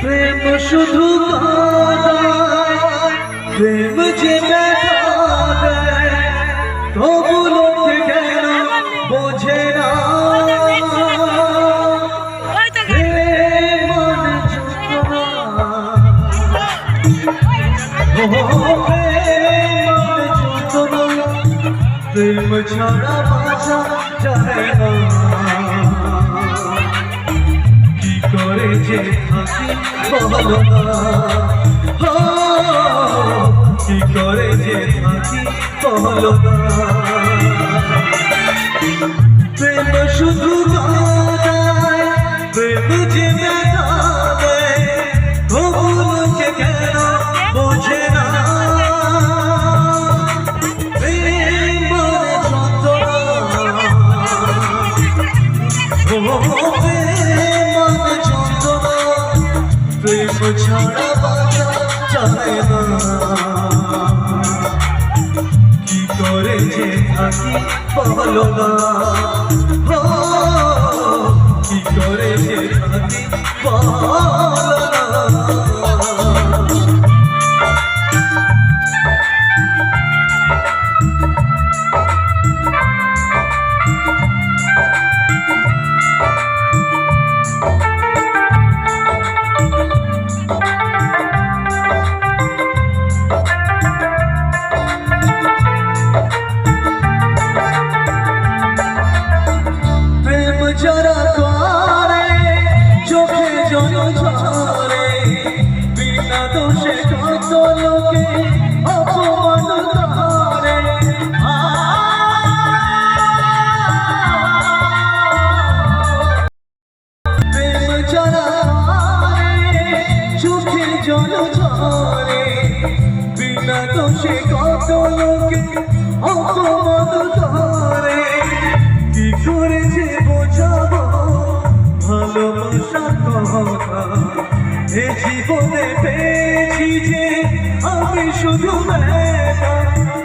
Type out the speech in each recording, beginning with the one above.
প্রেম শুধু প্রেম যে তবু লোকে কেন বোঝে না প্রেম মানে যন্ত্রণা। ও প্রেম ছাড়া বাঁচা যায় না। কি করে কি প্রেম শুধু প্রেম যে ছাড়া বাজা চলে না কি করে যে থাকি বলো না। যারা করে চোখে জল ঝরে বিনা দোষে কত লোকে অপমান করে। প্রেম যারা করে চোখে জল ঝরে বিনা দোষে কত লোকে অপমান করে। কি করে কথা এ জীবনে পেয়েছি যে আমি শুধু।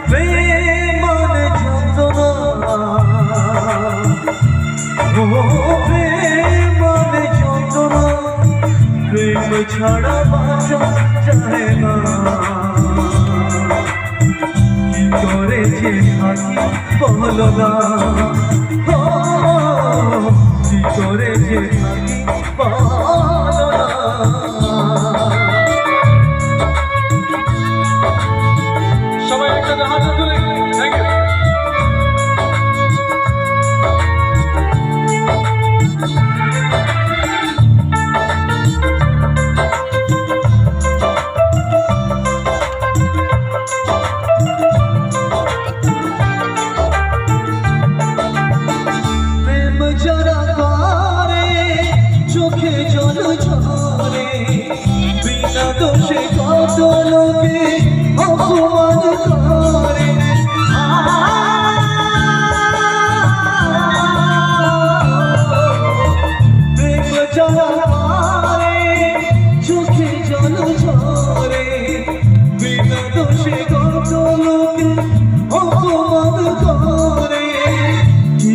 প্রেম মানে যন্ত্রণা। প্রেম মানে যন্ত্রণা। প্রেম ছাড়া বাঁচা যায় না। করে যে থাকি বলো না। দোষে কত লোকে অপমান করে। প্রেম যারা করে চোখে জল ঝরে। বিনা দোষে কত লোকে অপমান করে। কি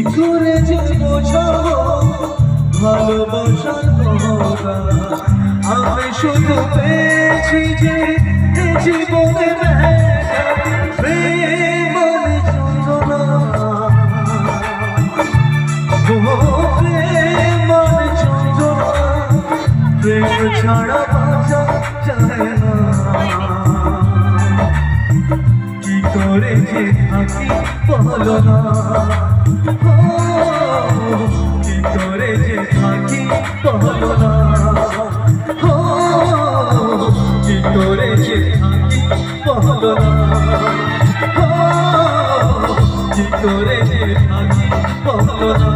আমি শুধু পেয়েছি যে জীবনে প্রেম প্রেম ছাড়া বাঁচা যায় না কি করে থাকি বলো দেখে থাকি বন্দনা কি করে থাকি বন্দনা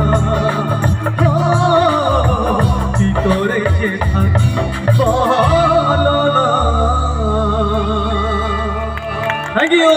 কি করে থাকি বন্দনা থ্যাংক ইউ